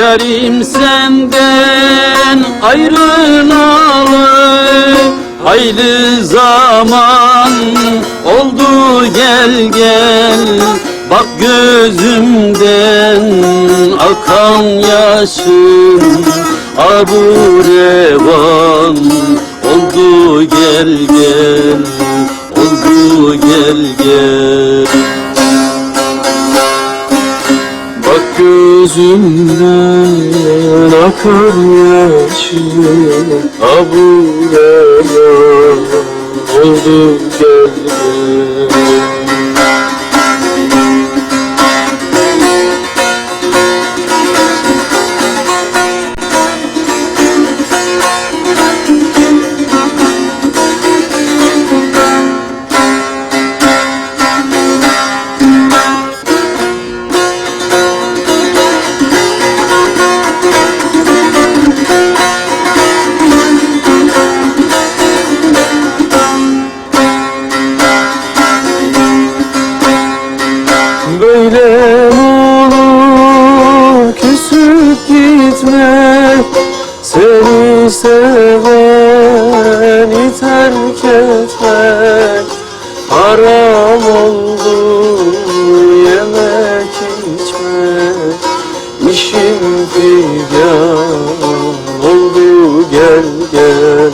Yarim senden ayrılalı Hayli zaman oldu gel gel. Bak gözümden akan yaşım Abu revan oldu gel gel. Oldu gel gel gözümden akar yaşım. Aburaya oldu gel gitme Seni seveni terk etmek Haram oldu yemek içmek İşim figan oldu gel gel.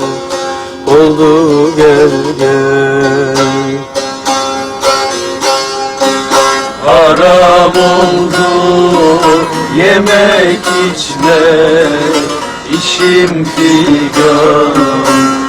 Oldu gel gel. Haram oldu yemek içmek işim figan